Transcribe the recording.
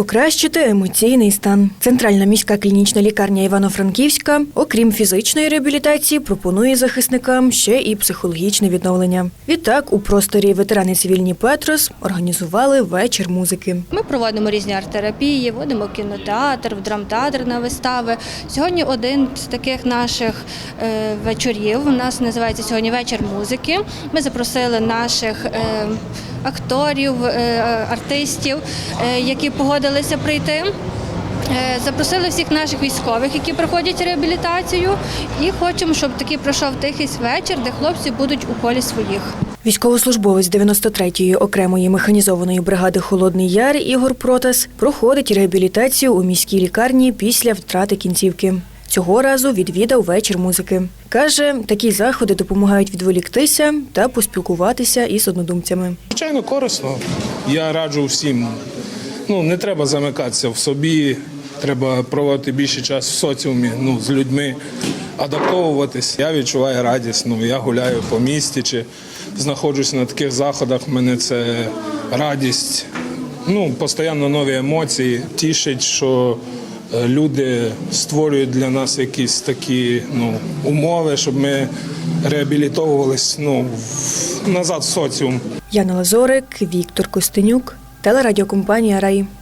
Покращити емоційний стан. Центральна міська клінічна лікарня Івано-Франківська, окрім фізичної реабілітації, пропонує захисникам ще і психологічне відновлення. Відтак, у просторі ветерани цивільні Петрос організували вечір музики. Ми проводимо різні арт-терапії, водимо кінотеатр, в драмтеатр на вистави. Сьогодні один з таких наших е, вечорів. У нас називається сьогодні вечір музики. Ми запросили наших е, акторів, е, артистів, які погодилися прийти. Е, Запросили всіх наших військових, які проходять реабілітацію, і хочемо, щоб такий пройшов тихий вечір, де хлопці будуть у колі своїх. Військовослужбовець 93-ї окремої механізованої бригади Холодний Яр Ігор Протас проходить реабілітацію у міській лікарні після втрати кінцівки. Цього разу відвідав вечір музики. Каже, такі заходи допомагають відволіктися та поспілкуватися із однодумцями. Звичайно, корисно. Я раджу всім. Ну, не треба замикатися в собі, треба проводити більше часу в соціумі, ну, з людьми, адаптовуватись. Я відчуваю радість. Ну, я гуляю по місті чи знаходжусь на таких заходах. в мене це радість. Ну, постійно нові емоції. Тішить, що е, люди створюють для нас якісь такі ну, умови, щоб ми реабілітовувались ну, назад в соціум. Яна Лазорик, Віктор Костенюк, телерадіокомпанія Рай.